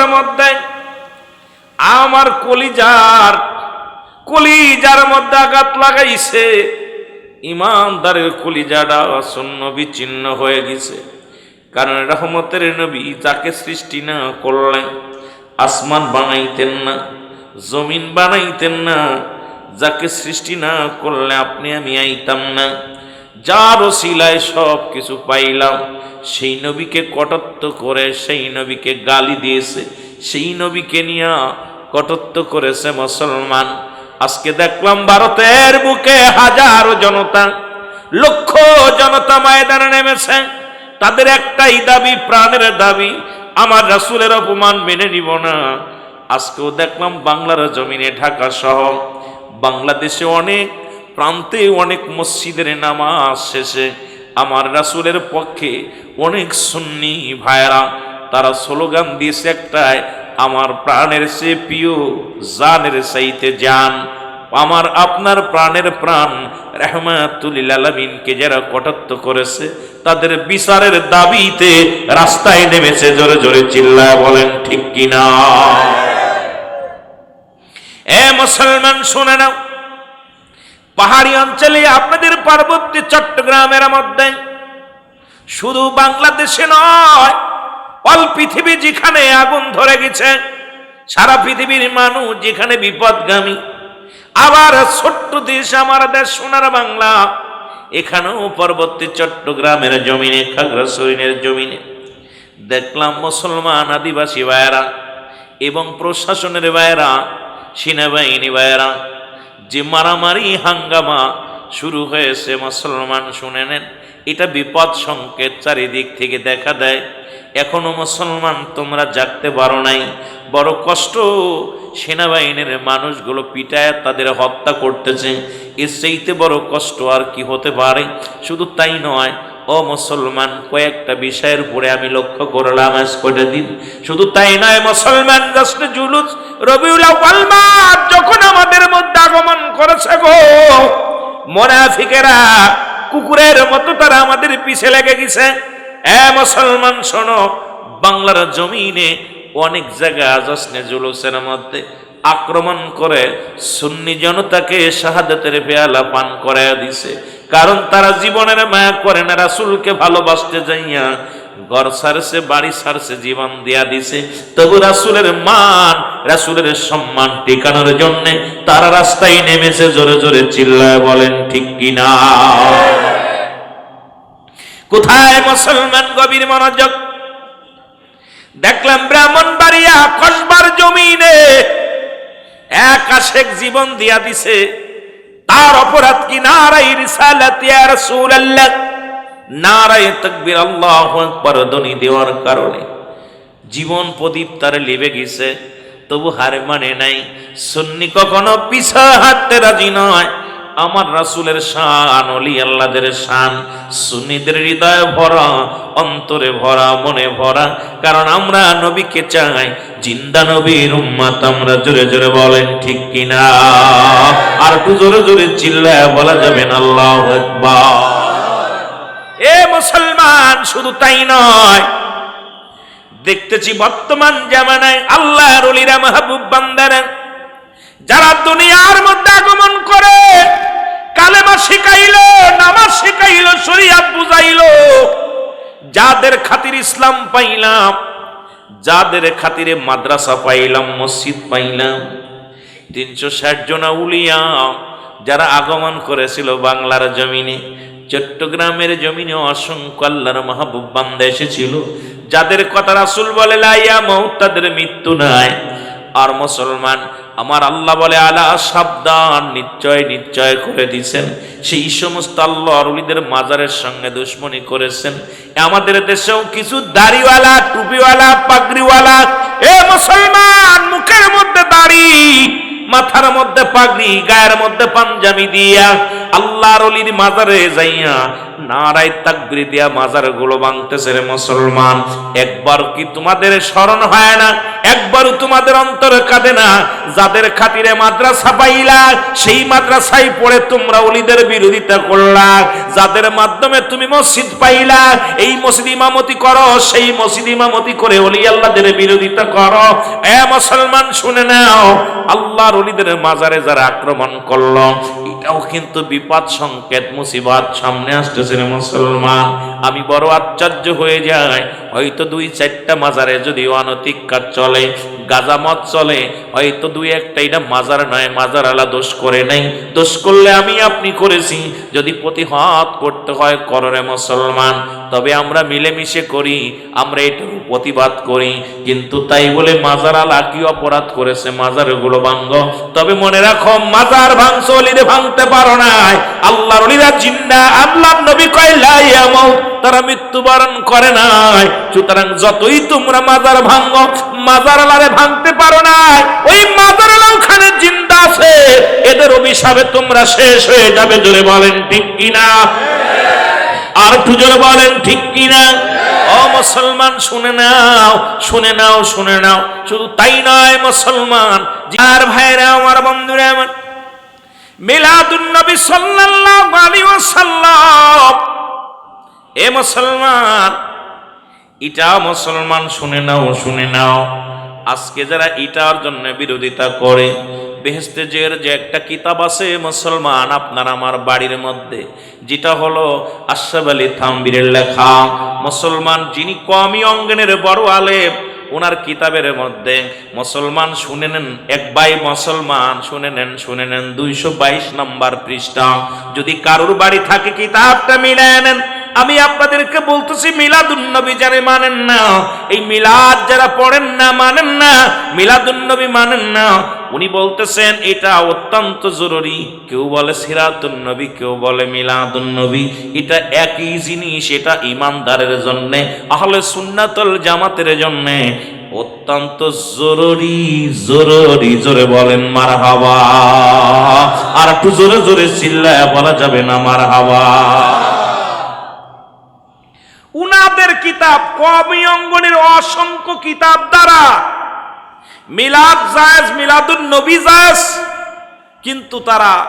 জগতের মধ্যে। আমার কলিজার কলিজার মধ্যে আঘাত লাগাইছে। ইমানদারের কলিজাটা শূন্য বিচ্ছিন্ন হয়ে গেছে। কারণ রহমতের নবী যাকে সৃষ্টি না করলেন, আসমান বানাইতেন না, জমিন বানাইতেন না, যাকে সৃষ্টি না করলে আপনি আমি আইতাম না। যার শিলায় সব কিছু পাইলাম, সেই নবীকে কটত্ব করে, সেই নবীকে গালি দিয়েছে, সেই নবীকে নিয়ে কটত্ব করেছে মুসলমান। আজকে দেখলাম ভারতের বুকে হাজারো জনতা, লক্ষ জনতা ময়দানে নেমেছে। তাদের একটাই দাবি, প্রাণের দাবি, আমার রাসূলের অপমান মেনে নিব না। আজকেও দেখলাম বাংলার জমিনে ঢাকা সহ বাংলাদেশে অনেক প্রান্তে অনেক মসজিদের নামাজ শেষে আমার রাসুলের পক্ষে অনেক সুন্নি ভাইরা তারা স্লোগান দিয়েছে একটাই, আমার প্রাণের সে প্রিয় জানের সাইতে যান আমার আপনার প্রাণের প্রাণ রহমাতুল আলমিনকে যারা কটাত্ত করেছে, তাদের বিচারের দাবিতে রাস্তায় নেমেছে, জোরে জোরে চিল্লায় বলেন, ঠিক কিনা? এ মুসলমান, শুনে নাও পাহাড়ি অঞ্চলে আপনাদের পার্বত্য চট্টগ্রামের মধ্যে শুধু বাংলাদেশে নয়, অল পৃথিবী যেখানে আগুন ধরে গেছে, সারা পৃথিবীর মানুষ যেখানে বিপদগামী। আবার ছোট্ট দেশ আমার দেশ সোনার বাংলা, এখানেও পরবর্তী চট্টগ্রামের জমিনে খাগড়াছড়িনের জমিনে। দেখলাম মুসলমান আদিবাসী ভাইয়েরা এবং প্রশাসনের ভাইয়েরা, সেনাবাহিনী ভাইয়েরা যে মারামারি হাঙ্গামা শুরু হয়েছে, মুসলমান শুনে নেন। এটা বিপদ সংকেত চারিদিক থেকে দেখা দেয়। এখনও মুসলমান তোমরা জাগতে পারো নাই। বড় কষ্ট সেনাবাহিনীর মানুষগুলো পিটায় তাদের হত্যা করতেছে। এর সেইতে বড় কষ্ট আর কি হতে পারে? শুধু তাই নয় ও মুসলমান, কয়েকটা বিষয়ের উপরে আমি লক্ষ্য করলাম আজ কয়টা দিন। শুধু তাই নয়, মুসলমান রাষ্ট্র জুলুস, রবিউল আউয়াল মাস যখন আমাদের মধ্যে আগমন করেছে গো, মোনাফিকেরা, কুকুরের মতো তারা আমাদের পিছে লেগে গেছে। এ মুসলমান, শোনো, বাংলার জমিনে অনেক জায়গা আজসনে জুলুসের মধ্যে। আক্রমণ করে সুন্নি জনতাকে শাহাদাতের পেয়ালা পান করাইয়া দিছে। কারণ তারা জীবনের মায়া করে না, রাসুলকে ভালোবাসতে যাইয়া ঘর সারছে, বাড়ি সারছে, জীবন দিয়া দিছে। তবু রাসুলের মান, রাসুলের সম্মান টিকানোর জন্য তারা রাস্তায় নেমেছে, জোরে জোরে চিল্লায় বলেন, ঠিক কিনা কোথায় মুসলমান গভীর মনোযোগ? দেখলাম ব্রাহ্মণ বাড়িয়া কসবার জমিনে এক আশেক জীবন দিয়া দিছে। তার অপরাধ কি? নারাই রিসালাত ইয়া রাসূলুল্লাহ। নারাই তাকবীর আল্লাহু আকবার ধ্বনি দেওয়ার কারণে জীবন প্রদীপ তার লিবে গেছে। তবু হার মানে নাই। সুন্নি কখনো পিছা হাতে রাজি নয়। আমার রাসুলের শান অলি আল্লাদের শান, সুন্নিদের হৃদয়ে ভরা, অন্তরে ভরা, মনে ভরা। কারণ আমরা নবীকে চাই, জিন্দা নবীর উম্মাত আমরা জোরে জোরে বলেন, ঠিক কিনা? আর একটু জোরে জোরে চিল্লায় বলা যাবে না, আল্লাহ এ মুসলমান, শুধু তাই নয়। দেখতেছি বর্তমান জামানায় আল্লাহ রলিরা মাহবুব বান্দারা, যারা দুনিয়ার মধ্যে আগমন করে কালেমা শিখাইল, নামাজ শিখাইল, শরিয়াত বুঝাইল। যাদের খাতির ইসলাম পাইলাম, যাদের খাতিরে মাদ্রাসা পাইলাম, মসজিদ পাইলাম, তিনশো ষাট জন উলিয়া যারা আগমন করেছিল বাংলার জমিনে, চট্টগ্রামের জমিনে অসংখ্য আল্লাহর মাহবুব বান্দা এসেছিল, যাদের কথা রাসুল বলে লাইয়া মৌত তাদের মৃত্যু নাই। আর মুসলমান, আমার আল্লাহ বলে, আলা সাবধান, নিশ্চয় নিশ্চয় করে দিছেন। সেই সমস্ত আল্লাহ অরুলিদের মাজারের সঙ্গে দুশ্মনী করেছেন। আমাদের দেশেও কিছু দাড়িওয়ালা, টুপিওয়ালা, পাগড়িওয়ালা, এ মুসলমান, মুখের মধ্যে দাড়ি, মাথার মধ্যে পাগড়ি, গায়ের মধ্যে পাঞ্জাবি দিয়া আল্লাহর অলির মাজারে যাইয়া নারায় তাকবির দিয়া মাজারগুলো রে মুসলমান। একবার কি তোমাদের স্মরণ হয় না? তোমাদের কাঁদে না? যাদের খাতিরে মাদ্রাসা পাইলা, সেই মাদ্রাসায় পড়ে তোমরা অলিদের বিরোধিতা করলা। যাদের মাধ্যমে তুমি মসজিদ পাইলা, এই মসজিদ ইমামতি করো, সেই মসজিদ ইমামতি করে অলি আল্লাহদের বিরোধিতা করো। এ মুসলমান, শুনে নাও, আল্লাহর অলিদের মাজারে যারা আক্রমণ করল, এটাও কিন্তু বিপদ সংকেত, মুসিবত সামনে আসতেছে রে মুসলমান। আমি বড় আশ্চর্য হয়ে যাই। হয়তো দুই চারটা মাজারে যদি অনতিকার চলে গাজামত চলে, হয়তো দুই একটা এটা মাজার নয় মাজার আলা দোষ করে নাই। দোষ করলে আমি আপনি করেছি। যদি প্রতিহত করতে হয় কররে মুসলমান। তবে আমরা মিলেমিশে করি, আমরা এটার প্রতিবাদ করি। কিন্তু তাই বলে মাজার আলা কি অপরাধ করেছে মাজারগুলো ভাঙ্গ তবে মনে রাখো, মাজার ভাঙছ ভাঙতে পারো নাই। আল্লাহর অলিরা আল্লাহ নবী কয়, লা ইয়ামুত তারা মৃত্যুবরণ করে নাই। সুতরাং যতই তোমরা মাজার ভাঙ্গ মাজার আলারে ভাঙতে পারো নাই। ওই মাজার আলা ওখানে জিন্দা আছে। এদের অভিশাপে তোমরা শেষ হয়ে যাবে, জোরে বলেন ঠিক কিনা? আর একটু জোরে বলেন, ঠিক কিনা? ও মুসলমান, শুনে নাও শুনে নাও শুনে নাও। শুধু তাই নয়, মুসলমান। যার ভাইরা, আমার বন্ধুরা, আমার মিলাদুন নবী সাল্লাল্লাহু আলাইহি ওয়াসাল্লাম। এ মুসলমান, এটা মুসলমান, শুনে নাও শুনে নাও। আজকে যারা এটার জন্য বিরোধিতা করে বেহেস্তে জের যে একটা কিতাব আছে, মুসলমান আপনার আমার বাড়ির মধ্যে, যেটা হলো আশরাফ আলী থাম্বিরের লেখা, মুসলমান যিনি কমই অঙ্গনের বড় আলেম ওনার কিতাবের মধ্যে মুসলমান শুনে নেন, এক বাই মুসলমান শুনে নেন শুনে নেন, দুইশো বাইশ নম্বর পৃষ্ঠা। যদি কারোর বাড়ি থাকে, কিতাবটা মিলায় নেন। আমি আপনাদেরকে বলতেছি মিলাদুন্নবী যারা মানেন না, এই মিলাদ যারা পড়েন না, মানেন না মিলাদুন্নবী মানেন না। উনি বলতেছেন, এটা অত্যন্ত জরুরি। কেউ বলে সিরাতুন্নবী কেউ বলে মিলাদুন্নবী এটা একই জিনিস, এটা ইমানদারের জন্য, আহলে সুন্নাতুল জামাতের জন্য। অত্যন্ত জরুরি জরুরি, জোরে বলেন মার হাওয়া আর একটু জোরে জোরে চিল্লায় বলা যাবে না মার হাওয়া উনাদের কিতাব কমি অঙ্গনের অসংখ্য কিতাব দ্বারা। মিলাদ জায়েজ, মিলাদুন নবী জায়েজ। কিন্তু তারা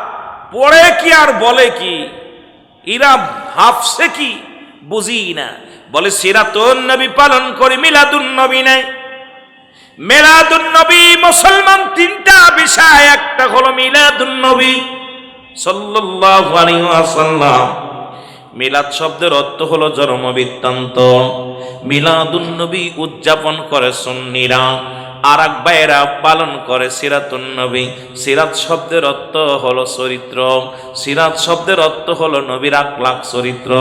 পড়ে কি আর বলে কি? এরা ভাবছে কি? বুঝি না। বলে, সিরাতুন নবী পালন করে, মিলাদুন নবী নাই। মিলাদুন নবী মুসলমান তিনটা বিষয়, একটা হলো মিলাদুন নবী। সাল্লাল্লাহু আলাইহি ওয়াসাল্লাম। মিলাদ শব্দের অর্থ হলো জন্ম বৃত্তান্ত মিলাদুন নবী উদযাপন করে সুন্নিরা। আর এক ভাইয়েরা পালন করে সিরাতুন নবী। সিরাত শব্দের অর্থ হলো চরিত্র। সিরাত শব্দের অর্থ হলো নবীর আকলাক চরিত্র।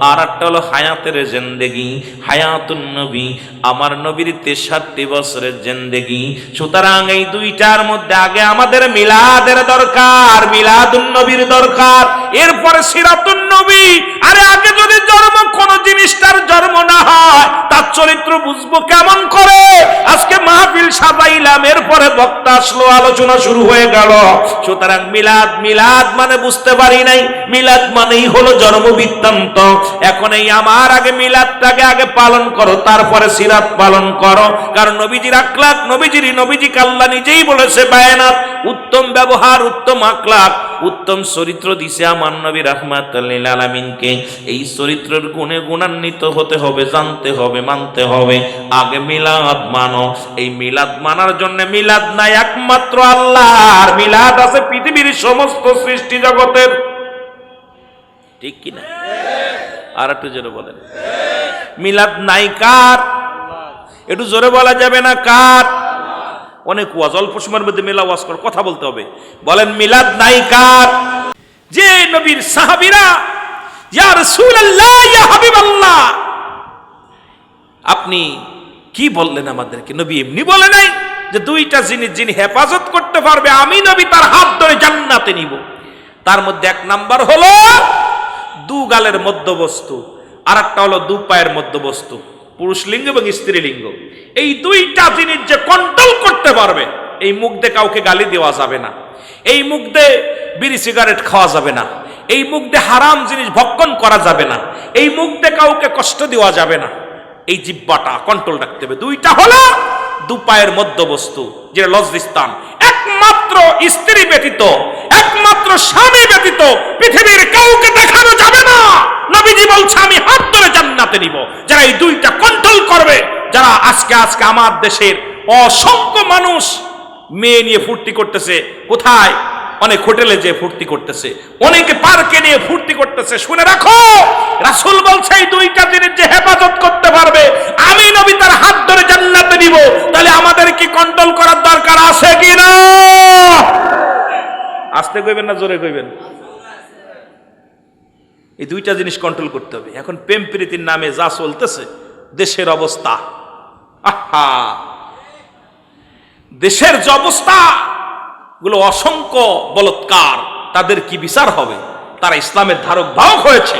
আর একটা হলো হায়াতের জেন্দেগি। হায়াতুন নবী, আমার নবীর তেষট্টি বছরের জেন্দেগি। সুতরাং এই দুইটার মধ্যে আগে আমাদের মিলাদের দরকার, মিলাদুন নবীর দরকার। এরপরে সিরাতুন নবী। আরে আগে যদি জন্ম কোন জিনিসটার জন্ম না হয়, তার চরিত্র বুঝব কেমন করে? আজকে মাহফিল সাজাইলাম, এরপরে বক্তা আসলো, আলোচনা শুরু হয়ে গেল। সুতরাং মিলাদ মিলাদ মানে বুঝতে পারি নাই। মিলাদ মানেই হলো জন্ম বৃত্তান্ত এখন এই আমার আগে মিলাদটাকে আগে পালন করো, তারপরে সিরাত পালন করো। কারণ নবীজির আকলাক নবীজির নবীজি কাল্লা নিজেই বলেছে, বায়নাত, উত্তম ব্যবহার, উত্তম আকলাক উত্তম চরিত্র দিছে আমার নবী রহমাতুল্লিল আলামিনকে। এই চরিত্রের গুণে গুণান্বিত হতে হবে, জানতে হবে, মানতে হবে। আগে মিলাদ মানো। এই মিলাদ মানার জন্য মিলাদ নাই একমাত্র আল্লাহ আর মিলাদ আছে পৃথিবীর সমস্ত সৃষ্টি জগতের। ঠিক কিনা আর একটু জোরে বলেন। মিলাদ নাই কার? একটু জোরে বলা যাবে না কার? অনেক ওয়াজ, অল্প সময়ের মধ্যে মেলা ওয়াজ করে, কথা বলতে হবে। বলেন, মিলাদ নাই কার? যে নবীর সাহাবীরা, ইয়া রাসূলুল্লাহ, ইয়া হাবিবাল্লাহ। আপনি কি বললেন আমাদেরকে? নবী এমনি বলে নাই যে দুইটা জিনিস যিনি হেফাজত করতে পারবে, আমি নবী তার হাত ধরে জান্নাতে নিব। তার মধ্যে এক নাম্বার হলো, দু গালের মধ্যবস্তু আর একটা হলো দু পায়ের মধ্যবস্তু। পুরুষ লিঙ্গ এবং স্ত্রী লিঙ্গ। এই দুইটা জিনিস যে কন্ট্রোল করতে পারবে, এই মুখ দিয়ে কাউকে গালি দেওয়া যাবে না। এই মুখ দিয়ে বিড়ি সিগারেট খাওয়া যাবে না। এই মুখ দিয়ে হারাম জিনিস ভক্ষণ করা যাবে না। এই মুখ দিয়ে কাউকে কষ্ট দেওয়া যাবে না। এই জিব্বাটা কন্ট্রোল রাখতে হবে। দুইটা হলো দুপায়ের মধ্যবস্তু, যেটা লজ্জিস্তান। একমাত্র স্ত্রী ব্যতীত, একমাত্র স্বামী ব্যতীত পৃথিবীর কাউকে দেখানো যাবে না। নবীজি বলছে, আমি হাত ধরে জান্নাতে নিব। যারা এই দুইটা কন্ট্রোল করবে, যারা আজকে আজকে আমার দেশের অসংখ্য মানুষ মেয়ে নিয়ে ফুর্তি করতেছে, কোথায়? অনেক হোটেলে যে ফুর্তি করতেছে, অনেকে পার্কে নিয়ে ফুর্তি করতেছে। শুনে রাখো, রাসূল বলছে, এই দুইটা জিনিস যে হেফাজত করতে পারবে, আমি নবী তার হাত ধরে জান্নাতে নিব। তাহলে আমাদের কি কন্ট্রোল করার দরকার আছে কি না আস্তে কইবেন না জোরে কইবেন? এই দুইটা জিনিস কন্ট্রোল করতে হবে। এখন প্রেম প্রীতির নামে যা চলতেছে, দেশের অবস্থা। আহা! দেশের যে অবস্থা, গুলো অসংখ্য বলৎকার। তাদের কি বিচার হবে? তারা ইসলামের ধারক বাহক হয়েছে।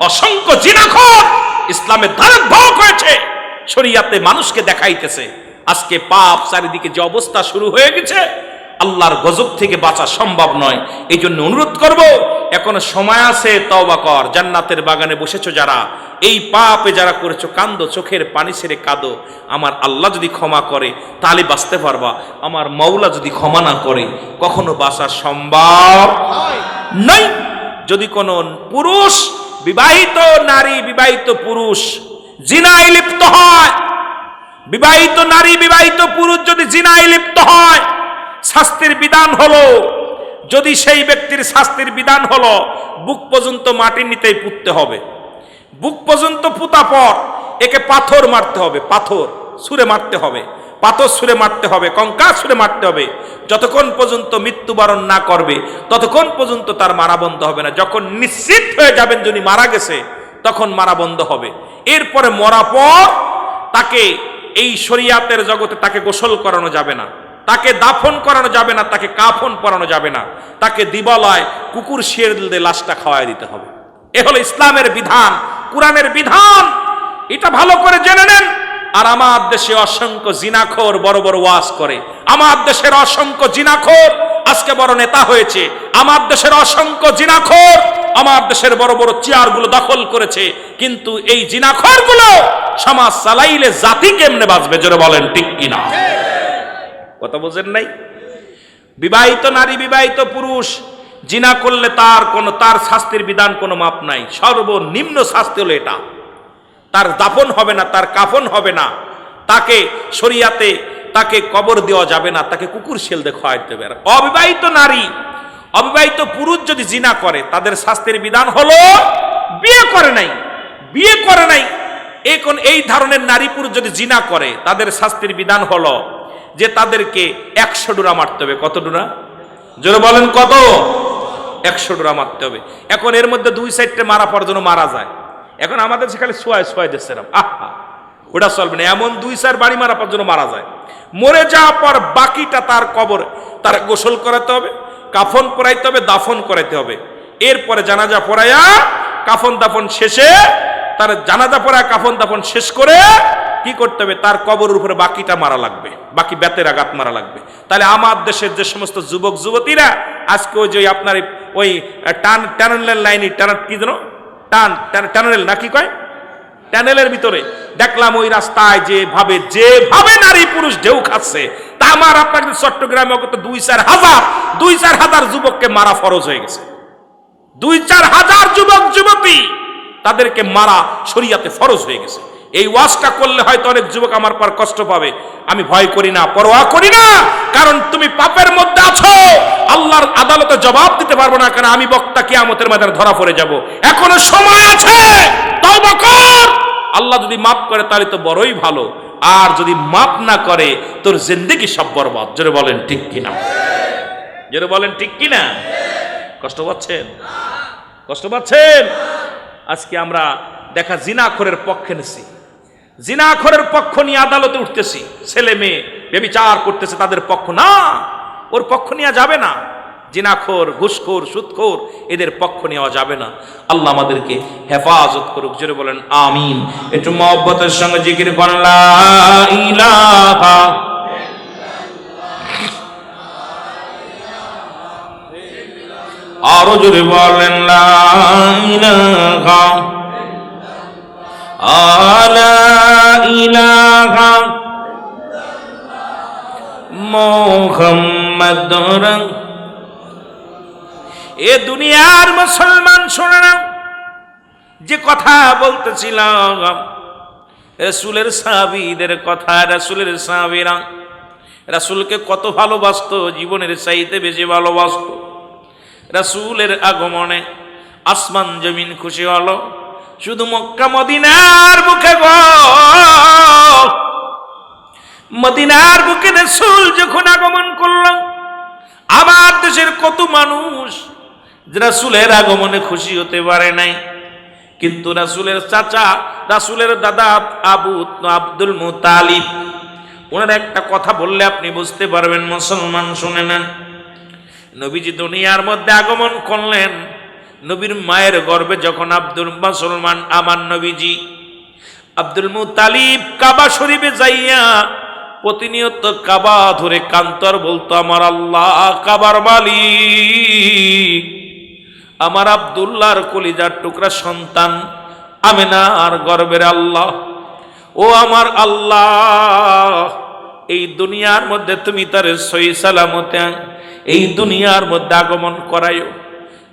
অসংখ্য জিনাখর ইসলামের ধারক বাহক হয়েছে। শরিয়াতে মানুষকে দেখাইতেছে। আজকে পাপ চারিদিকে যে অবস্থা শুরু হয়ে গেছে আল্লাহর গজব থেকে বাঁচা সম্ভব নয়। এই জন্য অনুরোধ করব, এখনও সময় আছে, তওবা কর। জান্নাতের বাগানে বসেছো যারা, এই পাপে যারা করেছ কান্দো চোখের পানি ছেড়ে কাঁদো। আমার আল্লাহ যদি ক্ষমা করে, তাহলে বাঁচতে পারবা। আমার মৌলা যদি ক্ষমা না করে, কখনো বাঁচা সম্ভব নাই যদি কোনো পুরুষ বিবাহিত, নারী বিবাহিত পুরুষ জিনায় লিপ্ত হয়, বিবাহিত নারী বিবাহিত পুরুষ যদি জিনায় লিপ্ত হয় শাস্তির বিধান হলো, যদি সেই ব্যক্তির শাস্তির বিধান হলো, বুক পর্যন্ত মাটির নিতেই পুঁততে হবে। বুক পর্যন্ত পুতা পর একে পাথর মারতে হবে, পাথর সুরে মারতে হবে, পাথর সুরে মারতে হবে কঙ্কা সুরে মারতে হবে। যতক্ষণ পর্যন্ত মৃত্যুবরণ না করবে, ততক্ষণ পর্যন্ত তার মারা বন্ধ হবে না। যখন নিশ্চিত হয়ে যাবেন যিনি মারা গেছে, তখন মারা বন্ধ হবে। এরপরে মরা পর তাকে এই শরিয়াতের জগতে তাকে গোসল করানো যাবে না। তাকে দাফন করানো যাবে না, তাকে কাফন পরানো যাবে না। তাকে দিবালয় কুকুর শিয়ের দিয়ে লাশটা খাওয়াই দিতে হবে। এ হলো ইসলামের বিধান, কোরআনের বিধান। এটা ভালো করে জেনে নেন। আর আমার দেশে অসংখ্য জিনাখোর বড় বড় ওয়াজ করে। আমার দেশের অসংখ্য জিনাখোর আজকে বড় নেতা হয়েছে। আমার দেশের অসংখ্য জিনাখোর আমার দেশের বড় বড় চেয়ারগুলো দখল করেছে। কিন্তু এই জিনাখোরগুলো সমাজ চালাইলে জাতি কেমনে বাঁচবে, জোরে বলেন, ঠিক কিনা? কথা বোঝেন নাই? বিবাহিত নারী, বিবাহিত পুরুষ, জিনা করলে তার কোনো, তার শাস্তির বিধান কোনো মাপ নাই। সর্বনিম্ন শাস্তি হলো এটা। তার দাফন হবে না, তার কাফন হবে না। তাকে শরিয়াতে, তাকে কবর দেওয়া যাবে না, তাকে কুকুর শেল দিয়ে হবে। অবিবাহিত নারী, অবিবাহিত পুরুষ যদি জিনা করে, তাদের শাস্তির বিধান হলো বিয়ে করে নাই। বিয়ে করে নাই। এখন এই ধরনের নারী পুরুষ যদি জিনা করে, তাদের শাস্তির বিধান হলো যে তাদেরকে একশো ডোরা মারতে হবে। কত ডোরা? জোরে বলেন কত? একশো ডোরা মারতে হবে। এখন এর মধ্যে দুই সাইডটা মারা জন্য মারা যায়। এখন আমাদের সেখানে সোয়াই সোয়াই দিচ্ছে আহা! ওটা চলবে না। এমন দুই চার বাড়ি মারা জন্য মারা যায়। মরে যাওয়ার পর বাকিটা তার কবর তার গোসল করাতে হবে, কাফন পরাইতে হবে, দাফন করাইতে হবে। এরপরে জানাজা পড়াইয়া কাফন দাফন শেষে তার জানাজা পড়া কাফন দাফন শেষ করে কি করতে হবে? তার কবরের উপরে বাকিটা মারা লাগবে, বাকি বেতের আঘাত মারা লাগবে। তাহলে আমার দেশের যে সমস্ত যুবক, যুবতীরা, আজকে ওই যে আপনার ওই টান, টানেলের লাইনে, টান, কি যেন? টান টানেল না কি কয়? টানেলের ভিতরে। দেখলাম ওই রাস্তায় যেভাবে যেভাবে নারী পুরুষ ঢেউ খাচ্ছে, তা আমার আপনাকে চট্টগ্রামে দুই চার হাজার, দুই চার হাজার যুবককে মারা ফরজ হয়ে গেছে। দুই চার হাজার যুবক, যুবতী তাদেরকে মারা শরিয়াতে ফরজ হয়ে গেছে। এই ওয়াজটা করলে হয়তো অনেক যুবক আমার পর কষ্ট পাবে। আমি ভয় করি না, পরোয়া করি না। কারণ তুমি পাপের মধ্যে আছো। আল্লাহর আদালতে জবাব দিতে পারব না কারণ আমি বক্তা কিয়ামতের ময়দানে ধরা পড়ে যাব। এখনও সময় আছে। কর। আল্লাহ যদি মাফ করে তাহলে তো বড়ই ভালো। আর যদি মাফ না করে, তোর জিন্দেগি সব বরবাদ। জোরে বলেন ঠিক কিনা? জোরে বলেন ঠিক কিনা? কষ্ট পাচ্ছেন? কষ্ট পাচ্ছেন? আজকে আমরা দেখা জিনা জিনাখরের পক্ষে নেছি। জিনাখরের পক্ষ নিয়ে আদালতে উঠতেছি। ছেলে মেয়ে, বেবিচার করতেছে তাদের পক্ষ। না, ওর পক্ষ নেওয়া যাবে না। জিনাখোর, ঘুষখোর, সুদখোর, এদের পক্ষ নেওয়া যাবে না। আল্লাহ আমাদেরকে হেফাজত করুক, জোরে বলেন, আমিন। একটু মহব্বতের সঙ্গে জিকির করেন, লা ইলাহা আরও জোরে বলেন, লা আলা ইলাহা মোহাম্মদুর এ দুনিয়ার মুসলমান শোনে না যে কথা বলতেছিলাম, রসুলের সাহাবীদের কথা, রসুলের সাহাবীরা, রাসূলকে কত ভালোবাসতো, জীবনের চাইতে বেশি ভালোবাসতো। রাসূলের আগমনে আসমান জমিন খুশি হলো শুধু মক্কা, মদিনার বুকে গো। মদিনার বুকে রসুল যখন আগমন করলাম আমার দেশের কত মানুষ রাসুলের আগমনে খুশি হতে পারে নাই। কিন্তু রাসুলের চাচা, রাসুলের দাদা আবু আব্দুল মুতালিব, ওনার একটা কথা বললে আপনি বুঝতে পারবেন, মুসলমান শুনে নেন। নবীজি দুনিয়ার মধ্যে আগমন করলেন। নবীর মায়ের গর্বে যখন আব্দুল মুসলমান, আমার নবীজি আব্দুল মুতালিব কাবা শরীফে যাইয়া প্রতিনিয়ত কাবা ধরে কান্তর বলতো, আমার আল্লাহ কাবার মালিক, আমার আব্দুল্লাহর কলিজার টুকরা সন্তান আমেনা আর গর্বের আল্লাহ। ও আমার আল্লাহ, এই দুনিয়ার মধ্যে তুমি তার সই সালামতে, এই দুনিয়ার মধ্যে আগমন করায়ও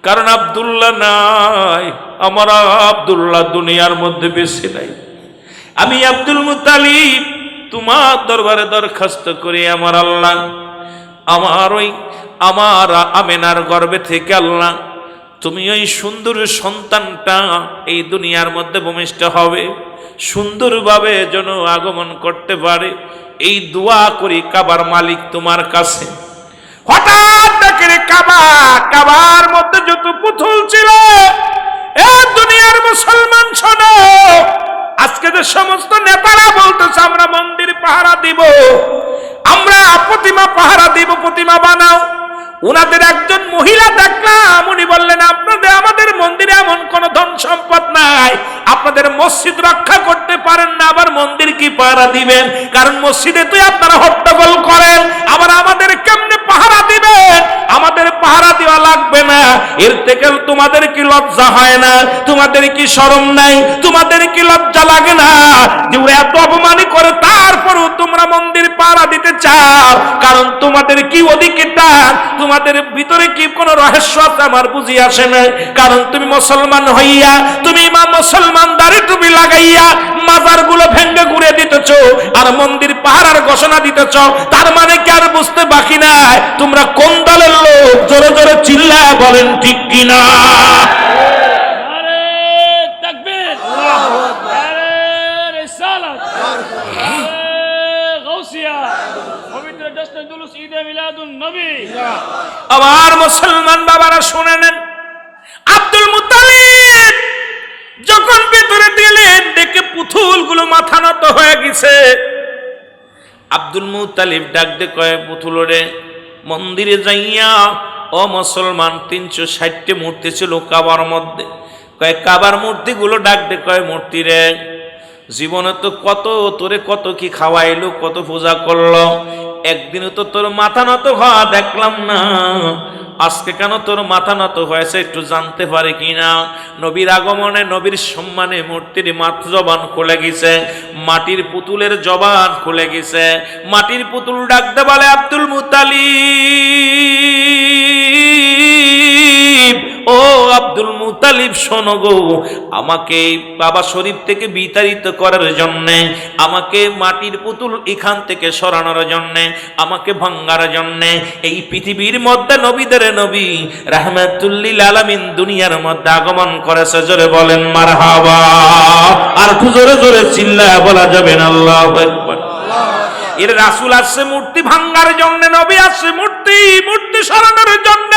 কারণ আব্দুল্লাহ নাই, আমার আব্দুল্লাহ দুনিয়ার মধ্যে বেশি নাই। আমি আব্দুল মুতালিব, তোমার দরবারে দরখাস্ত করি আমার আল্লাহ, আমার ওই, আমার আমেনার গর্বে থেকে আল্লাহ, তুমি ওই সুন্দর সন্তানটা এই দুনিয়ার মধ্যে ভূমিষ্ঠ হবে, সুন্দরভাবে যেন আগমন করতে পারে, এই দোয়া করি কাবার মালিক তোমার কাছে। হঠাৎ দেখে কাবা, কাবার মধ্যে যত পুতুল ছিল, এ দুনিয়ার মুসলমান শোনো, আজকে যে সমস্ত নেতারা বলতেছে, আমরা মন্দির পাহারা দিব, আমরা প্রতিমা পাহারা দিব, প্রতিমা বানাও। উনাদের একজন মহিলা দেখলাম, উনি বললেন, আপনাদের, আমাদের মন্দিরে এমন কোন ধন সম্পদ নাই। আপনাদের মসজিদ রক্ষা করতে পারেন না, আবার মন্দির কি পাহারা দিবেন? কারণ মসজিদে তুই আপনারা হট্টগোল করেন, আবার আমাদের কেমনে পাহারা দিবেন? আমাদের পাহারা দেওয়া লাগবে না। এর থেকে তোমাদের কি লজ্জা হয় না? তোমাদের কি শরম নাই? তোমাদের কি লজ্জা লাগে না? যে ওরা এত অপমানি করে, তারপরও তোমরা মন্দির পাহারা দিতে চাও। কারণ তোমাদের কি অধিকতা তোমাদের ভিতরে কি কোনো রহস্য আমার বুঝি আসে না কারণ তুমি মুসলমান হইয়া, তুমি মা মুসলমান দারে টুপি লাগাইয়া মাজারগুলো ভেঙ্গে ঘুরে দিতেছ আর মন্দির পাহাড়ার ঘোষণা দিতেছ, তার মানে কি আর বুঝতে বাকি নাই? তোমরা কোন দলের লোক? জোরে জোরে চিল্লা বলেন, ঠিক কিনা নারে তাকবীর নারে রিসালাত নারে গাউসিয়া পবিত্র জশ্ন জুলুস ঈদে মিলাদুন নবী আবার মুসলমান বাবারা শুনে নেন। আব্দুল মুতালিব যখন ভেতরে দিলেন, দেখে পুতুলগুলো মাথা নত হয়ে গেছে। আব্দুল মুতালিব ডাক দে কয়, পুতুল রে মন্দিরে যাইয়া, ও মুসলমান, তিনশো ষাটটি মূর্তি ছিল কাবার মধ্যে। কয়, কাবার মূর্তিগুলো? ডাক দে কয়, মূর্তি রে জীবনে তো কত, তোরে কত কি খাওয়াইলো, কত পূজা করল। একদিনও তো তোর মাথা নত হওয়া দেখলাম না। আজকে কেন তোর মাথা নত হয়েছে একটু জানতে পারে কিনা নবীর আগমনে, নবীর সম্মানে মূর্তির মাথ জবান খুলে গেছে, মাটির পুতুলের জবান খুলে গেছে। মাটির পুতুল ডাকতে বলে, আব্দুল মুতালিব। ও আব্দুল মুতালিব, শোনো গো, আমাকে বাবা শরীফ থেকে বিতাড়িত করার জন্যে, আমাকে মাটির পুতুল এখান থেকে সরানোর জন্যে, আমাকে ভাঙ্গার জন্যে, এই পৃথিবীর মধ্যে নবীদের নবী রাহমাতুল্লিল আলামিন দুনিয়ার মধ্যে আগমন করেছে, জোরে বলেন, মারহাবা। আর জোরে জোরে চিল্লা বলা যাবেন আল্লাহু এর রাসুল আসছে মূর্তি ভাঙ্গার জন্য, নবী আসছে মূর্তি মূর্তি সরানোর জন্য।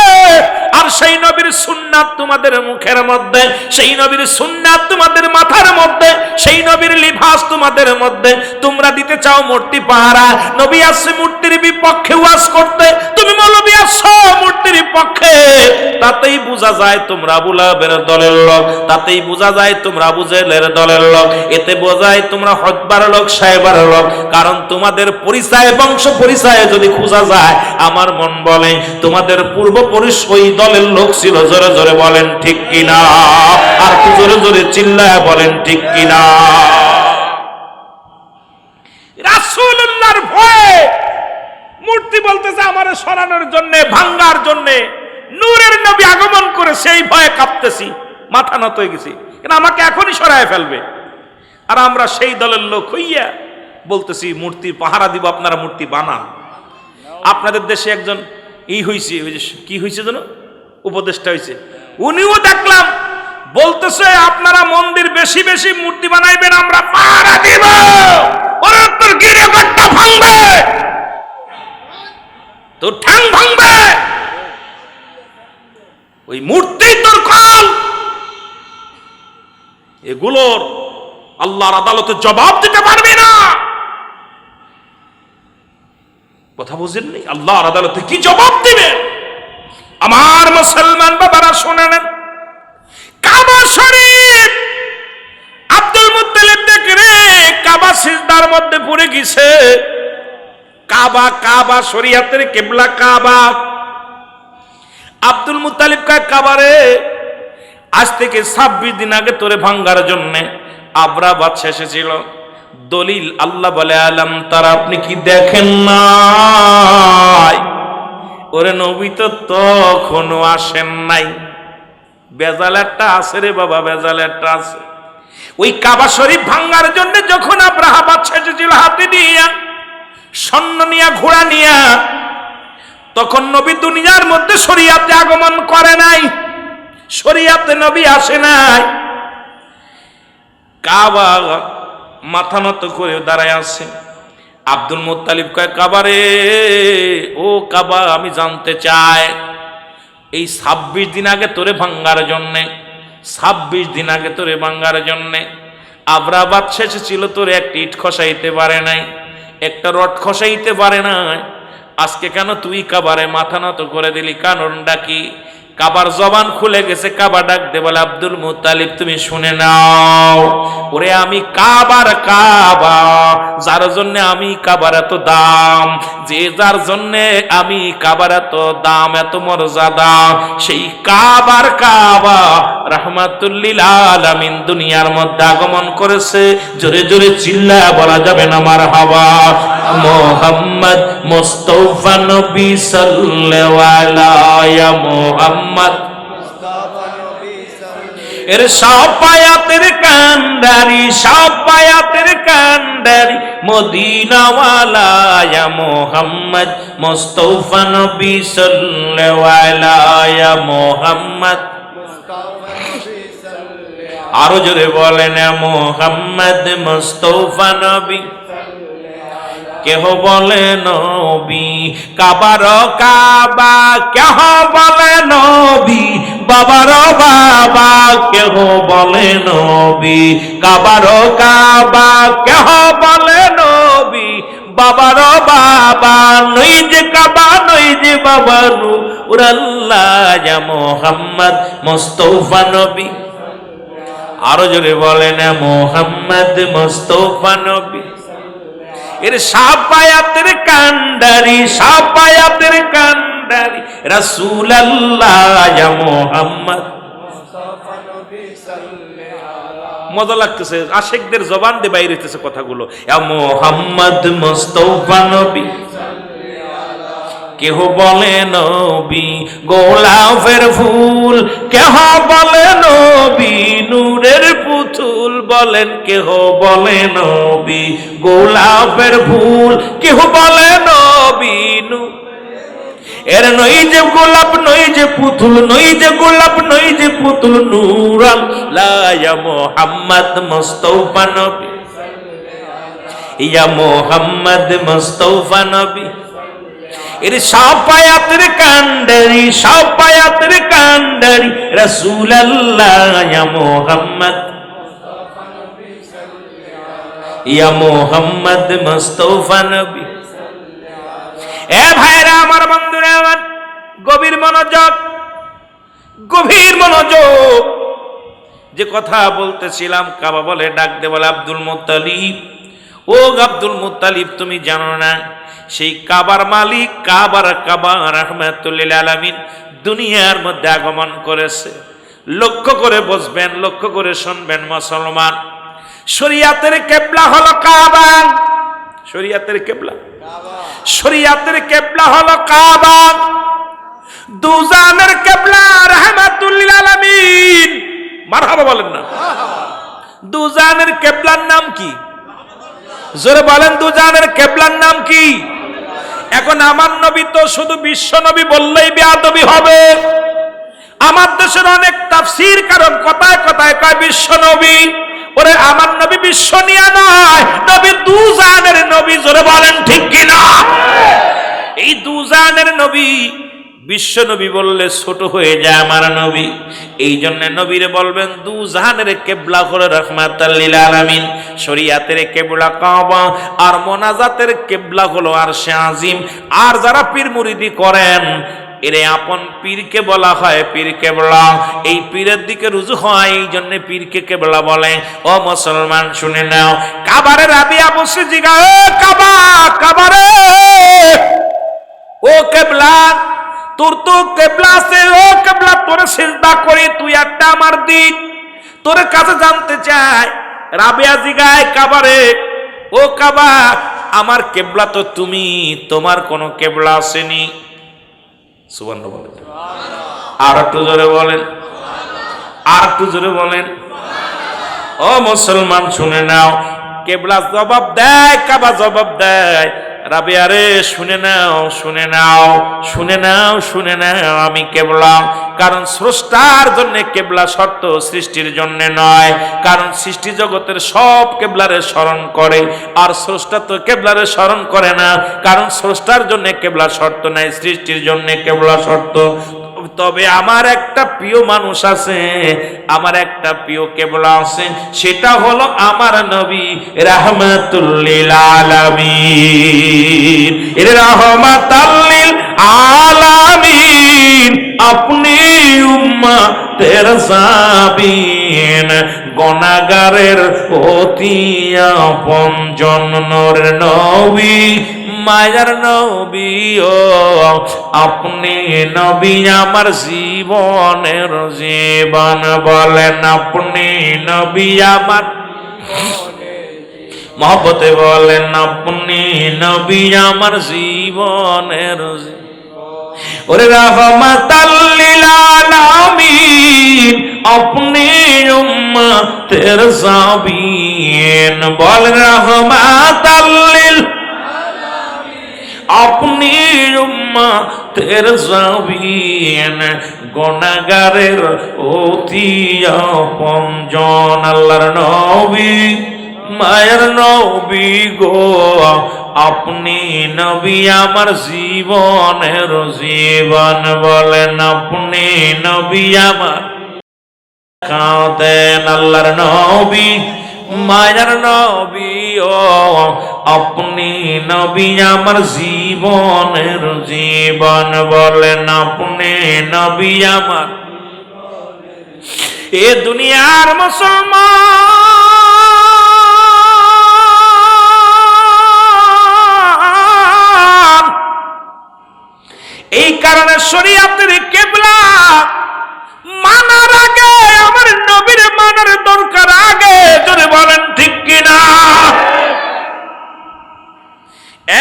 আর সেই নবীর সুন্নাত তোমাদের মুখের মধ্যে, সেই নবীর সুন্নাত তোমাদের মাথার মধ্যে, সেই নবীর লিভাস তোমাদের মধ্যে। তোমরা দিতে চাও মূর্তি পাহারা। নবী আসছে মূর্তির বিপক্ষে ওয়াজ করতে। তুমি মৌলবী আসছো মূর্তির পক্ষে। তাতেই বোঝা যায় তোমরা আবুল আহাবের দলের লোক, তাতেই বোঝা যায় তোমরা আবু জেহেলের দলের লোক, এতে বোঝায় তোমরা হজবার লোক, সাহেবার লোক। কারণ তোমাদের পরিচয়, বংশ পরিচয় যদি খোঁজা যায়, আমার মন বলে, তোমাদের পূর্বপুরুষ ওই দলের লোক ছিল, জোরে জোরে বলেন, ঠিক কিনা? আর একটু জোরে জোরে চিল্লায় বলেন, ঠিক কিনা? রাসূলুল্লাহর ভয়ে মূর্তি বলতেছে আমার সরানোর জন্য, ভাঙ্গার জন্য। নূরের নবী আগমন করে সেই ভয়ে কাঁপতেছি, মাথা নত হয়ে গেছি। কিন্তু আমাকে এখনই সরায় ফেলবে? আর আমরা সেই দলের লোক হইয়া বলতেছি, মূর্তি পাহারা দিব, আপনারা মূর্তি বানান। আপনাদের দেশে একজন ই হইছে, ওই যে কি হয়েছে যেন? উপদেষ্টা হয়েছে উনিও দেখলাম, বলতেছে, আপনারা মন্দির বেশি বেশি মূর্তি বানাইবেন, আমরা পাহারা দিব ওরা তোর গিরে গট্টা ভাঙবে তোর ঠ্যাং ভাঙবে ওই মূর্তি তোর কল এগুলোর আল্লাহর আদালতে জবাব দিতে পারবে না। কথা বুঝেন নি? আল্লাহর আদালতে কি জবাব দিবেন আমার মুসলমান বাবারা শুনে নেন। কাবা শরীফ আব্দুল মুত্তালিব দেখে রে, কাবা সিজদার মধ্যে পড়ে গেছে। কাবা কাবা, শরিয়াতের কেবলা কাবা। আব্দুল মুত্তালিব কয় কাবারে আজ থেকে ছাব্বিশ দিন আগে তোরে ভাঙ্গার জন্যে আবরা বাদশা এসেছিল। দলিল আল্লাহ বলে, আলাম তারা, আপনি কি দেখেন নাই? ওরে নবী তো তখনও আসেন নাই। বেজাল একটা আছে রে বাবা, বেজাল একটা আছে। ওই কাবা শরীফ ভাঙ্গার জন্য যখন আব্রাহা বাদশা এসেছিল হাতে দিয়া, স্বর্ণ নিয়া, ঘোড়া নিয়া, তখন নবী দুনিয়ার মধ্যে শরিয়াতে আগমন করে নাই। শরিয়াতে নবী আসে নাই। কাবা মাথা নত করে দাঁড়ায় আছে। আব্দুল মুত্তালিব কয়, কাবারে, ও কাবা, আমি জানতে চাই, এই ছাব্বিশ দিন আগে তোরে ভাঙ্গার জন্যে, ছাব্বিশ দিন আগে তোরে ভাঙ্গার জন্যে, আবরা বাদশা ছিল, তোরে একটা ইট খসাইতে পারে নাই, একটা রড খসাইতে পারে নাই, আজকে কেন তুই কাবারে মাথা নত করে দিলি? কারণটা কি? কাবার জবান খুলে গেছে, কাবা ডাক দে বলে, আব্দুল মুতালিব, তুমি শুনে নাও। ওরে, আমি কাবার কাবা, যার জন্য আমি কাবার এত দাম, যে যার জন্য আমি কাবার এত দাম, এত মর্যাদা, সেই কাবার কাবা রহমাতুল্লিল আলামিন দুনিয়ার মধ্যে আগমন করেছে। জোরে জোরে চিল্লা বলা যাবে না আমার হাওয়া মোহাম্মদ মোস্তফা নবী সাল্লাল্লাহু মোহাম্মদ এর সব পায়াতের কান্ডারি সব পায়াতের কান্ডারি মদিনাওয়ালা ইয়া মোহাম্মদ মোস্তফা নবী সাল্লাল্লাহু মোহাম্মদ। আরও জোরে বলেন মোহাম্মদ মোস্তফা নবী কেহ বলে নবী? কাবার কাবা কেহ বলে নবী? বাবার বাবা কেহ বলে নবী? কাবার কাবা কেহ বলে নবী? বাবার বাবা নই যে কাবা নই যে বাবা নুরাল্লাহ মোহাম্মদ, মোস্তফা নবী। আরও জোরে বলেন মোহাম্মদ, মোস্তফা নবী। এর সাপায়াতের কান্ডারি সাপায়াতের কান্ডারি। রাসূল মোহাম্মদ। মজা লাগতেছে, আশেকদের জবান দিয়ে বাইরে কথাগুলো। মোহাম্মদ মোস্তফা নবী। কেহ বলে নবী? গোলাপের ফুল কেহ বলে নবী? নূরের পুতুল বলেন কেহ বলে নবী? গোলাপের ফুল কেহ বলে নবী? এর নই যে গোলাপ, নই যে পুতুল, নই যে গোলাপ, নই যে পুতুল নূরাল লায়া মোহাম্মদ মুস্তফা নবী। ইয়া মোহাম্মদ মুস্তফা নবী। এর সব পায়াতের কান্ডারি সব পায়াতের কান্ডারি রসুল আল্লাহ মোহাম্মদ। ইয়া মোহাম্মদ মুস্তফা নবী। এ ভাইরা আমার বন্ধুরা, আমার গভীর মনোযোগ গভীর মনোযোগ। যে কথা বলতেছিলাম, কাবা বলে ডাক দে বলে আব্দুল মুত্তালিব। ও আব্দুল মুত্তালিব, তুমি জানো না সেই কাবার মালিক কাবার কাবা রহমাতুল্লিল আলামিন দুনিয়ার মধ্যে আগমন করেছে। লক্ষ্য করে বসবেন, লক্ষ্য করে শুনবেন মুসলমান। শরিয়াতের কেবলা হলো কাবা। শরিয়াতের কেবলা। শরিয়াতের কেবলা হলো কাবা। দুজানের কেবলা রহমাতুল্লিল আলামিন। মারহাবা বলেন না। দুজানের কেবলার নাম কি? জোরে বলেন, দুজানের কেবলার নাম কি? এখন আমার নবী তো শুধু বিশ্ব নবী বললেই বেয়াদবি হবে। আমার দেশের অনেক তাফসির কারণ কথায় কথায় কয় বিশ্ব নবী। ওরে, আমার নবী বিশ্ব নিয়ে নয়, নবী দুজানের নবী, জোরে বলেন ঠিক কিনা? এই দু দুজানের নবী বিশ্ব নবী বললে, ছোট হয়ে যায় আমার নবী। এই জন্য নবীরে বলবেন, দু জাহানের কেবলা করে রহমাতাল্লিল আলামিন। শরিয়াতের কেবলা কাবা আর মোনাজাতের কেবলা হলো আর সে আজিম। আর যারা পীর মুরিদি করেন, এরে আপন পীরকে বলা হয় পীর কেবলা। এই পীরের দিকে রুজু হয়, এই জন্য পীরকে কেবলা বলে। ও মুসলমান, শুনে নাও। কাবারে রাবিয়া বসে জিগা কাবা, কাবারে। ও কেবলা তোর তো কেবলা আছে, ও কেবলা, তোরে সিজদা করে তুই একটা আমার দিক। তোর কাছে জানতে চাই, রাবিয়া জিগায় কাবারে, ও কাবা, আমার কেবলা তো তুমি, তোমার কোনো কেবলা আসেনি। সুবর্ণ বলেন। আর একটু জোরে বলেন। আর একটু জোরে বলেন। ও মুসলমান, শুনে নাও, কেবলা জবাব দেয়, কাবা জবাব দেয়। রাবিয়া রে, শুনে নাও শুনে নাও শুনে নাও শুনে নাও আমি কেবলা। কারণ স্রষ্টার জন্য কেবলা শর্ত সৃষ্টির জন্য নয়। কারণ সৃষ্টি জগতের সব কেবলারে স্মরণ করে। আর স্রষ্টা তো কেবলারে স্মরণ করে না। কারণ স্রষ্টার জন্য কেবলা শর্ত নাই, সৃষ্টির জন্য কেবলা শর্ত। তবে আমার একটা প্রিয় মানুষ আছে, আমার একটা প্রিয় কেবলা আছে, সেটা হলো আমার নবী রাহমাতুল্লিল আলামিন। এর রাহমাতাল্লিল আলামিন, আপনি উম্মা তের সাবিন, গনাগারের অতি আপন জন্মর নবী মায়ার নবী আপনি নবী আমার জীবনের জীবন বলেন, আপনি নবী আমার মহব্বতে বলেন, আপনি নবী আমার জীবনের ওরে রহমাতাল্লিল আলামিন আপনি উম্মতের সাবিন। বলেন রহমাতাল্লিল আপনি উম্মতের সাবিন গুনাহগারের অতি আপনজন আল্লাহর নবী, মায়ের নবী গো, আপনি নবী আমার জীবনের জীবন বলেন, আপনি নবী আমার কাঁদেন। আল্লাহর নবী মায়ার নবী আপনি নবী আমার জীবনের জীবন বলেন, আপনি নবী আমার এ দুনিয়ার মুসলমান। এই কারণে শরীয়তের কেবলা মানার আগে আমার নবীর মানার দরকার আগে, যদি বলেন ঠিক কিনা?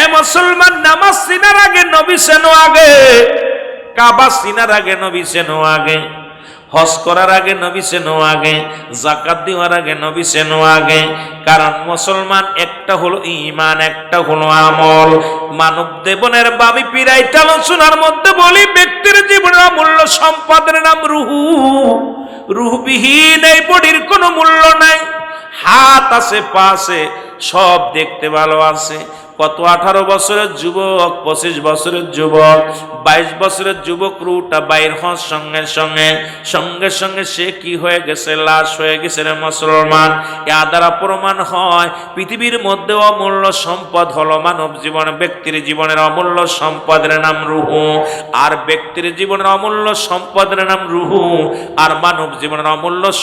এ মুসলমান নামাজ সিনার আগে, নবী সেন আগে, কাবা সিনার আগে, নবী সেন আগে। হজ করার আগে নবী সেনো আগে জাকাত দেওয়ার আগে নবী সেনো আগে। কারণ মুসলমান একটা হলো ইমান একটা হলো আমল। মানব দেবনের বাবি পিরাইটা আলোচনার মধ্যে বলি ব্যক্তির জীবনের অমূল্য সম্পদের নাম রুহু। রুহবিহীন এই বডির কোনো মূল্য নাই। হাত আছে, পা আছে সব দেখতে ভালো আছে। কত আঠারো বছরের যুবক, পঁচিশ বছরের যুবক, বাইশ বছরের যুবক রুটা বাইর হওয়ার সঙ্গে সঙ্গে সঙ্গে সঙ্গে সে কি হয়ে গেছে, লাশ হয়ে গেছে রে মুসলমান? এ দ্বারা প্রমাণ হয়, পৃথিবীর মধ্যে অমূল্য সম্পদ হলো মানব জীবন, ব্যক্তির জীবনের অমূল্য সম্পদের নাম রুহু। আর ব্যক্তির জীবনের অমূল্য সম্পদের নাম রুহু, আর মানব জীবনের অমূল্য